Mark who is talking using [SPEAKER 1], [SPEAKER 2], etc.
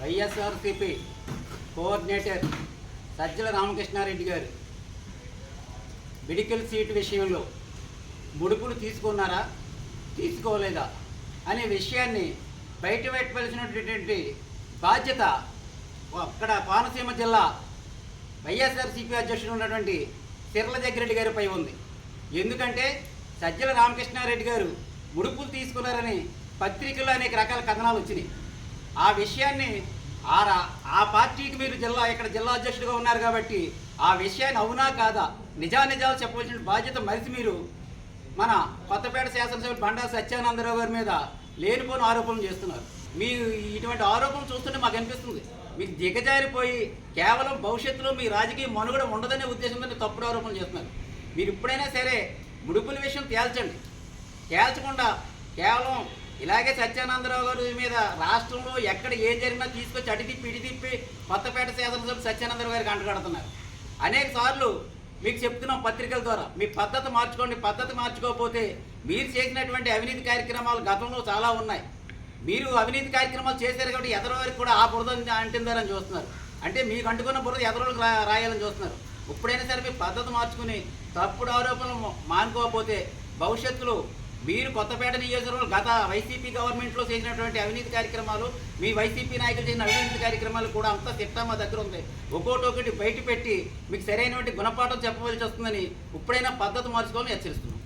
[SPEAKER 1] YSRCP coordinator Sajjala Ramakrishna Reddy గారు. Medical seat విషయంలో ముడుపులు తీసుకున్నారా? తీసుకోలేదా? అనే విషయాన్ని బయట పెట్టవలసినటువంటి బాధ్యత అక్కడ కోనసీమ జిల్లా వైఎస్ఆర్సీపీ అధ్యక్షుడు ఉన్నటువంటి సిర్ల జగ్గిరెడ్డి గారిపై ఉంది. ఎందుకంటే సజ్జల రామకృష్ణారెడ్డి గారు ముడుపులు తీసుకున్నారని పత్రికల్లో అనేక రకాల కథనాలు వచ్చినాయి. ఆ విషయాన్ని ఆ రా- ఆ పార్టీకి మీరు జిల్లా ఇక్కడ జిల్లా అధ్యక్షుడిగా ఉన్నారు కాబట్టి ఆ విషయాన్ని అవునా కాదా? నిజానిజాలు చెప్పవలసిన బాధ్యత మరిచి మీరు. మన కొత్తపేట శాసనసభ్యుడు బండా సత్యానందరావు గారి మీద లేనిపోని ఆరోపణలు చేస్తున్నారు. మీ ఇటువంటి ఆరోపణలు చూస్తుంటే మాకు అనిపిస్తుంది. మీకు దిగజారిపోయి కేవలం భవిష్యత్తులో మీ రాజకీయ మనుగడ ఉండదనే ఉద్దేశంతో తప్పుడు ఆరోపణలు చేస్తున్నారు. మీరు ఇప్పుడైనా సరే ముడుపుల విషయం తేల్చండి. తేల్చకుండా కేవలం ఇలాగే సత్యానందరావు గారి మీద రాష్ట్రంలో ఎక్కడ ఏం జరిగినా తీసుకొచ్చి అడిగి తిప్పి తిప్పి కొత్తపేట శాసనసభ సత్యానందరావు గారికి అంటగడుతున్నారు. అనేక సార్లు మీకు చెప్తున్నాం పత్రికల ద్వారా మీ పద్ధతి మార్చుకోండి పద్ధతి మార్చుకోకపోతే మీరు చేసినటువంటి అవినీతి కార్యక్రమాలు గతంలో చాలా ఉన్నాయి. మీరు అవినీతి కార్యక్రమాలు చేశారు కాబట్టి ఎదరవారికి కూడా ఆ బురద అంటిందారని చూస్తున్నారు. అంటే మీకు అంటుకున్న బురద ఎదరోళ్ళకి రా రాయాలని చూస్తున్నారు. ఇప్పుడైనా సరే మీ పద్ధతి మార్చుకుని తప్పుడు ఆరోపణలు మానుకోకపోతే భవిష్యత్తులో మీరు కొత్తపేట నియోజకవర్గంలో గత వైసీపీ గవర్నమెంట్లో చేసినటువంటి అవినీతి కార్యక్రమాలు మీ వైసీపీ నాయకులు చేసిన అవినీతి కార్యక్రమాలు కూడా అంతా తిట్టా మా దగ్గర ఉంది. ఒక్కోటి ఒకటి బయట పెట్టి మీకు సరైనటువంటి గుణపాఠం చెప్పవలసి వస్తుందని ఇప్పుడైనా పద్ధతి మార్చుకోవాలని హెచ్చరిస్తున్నాం.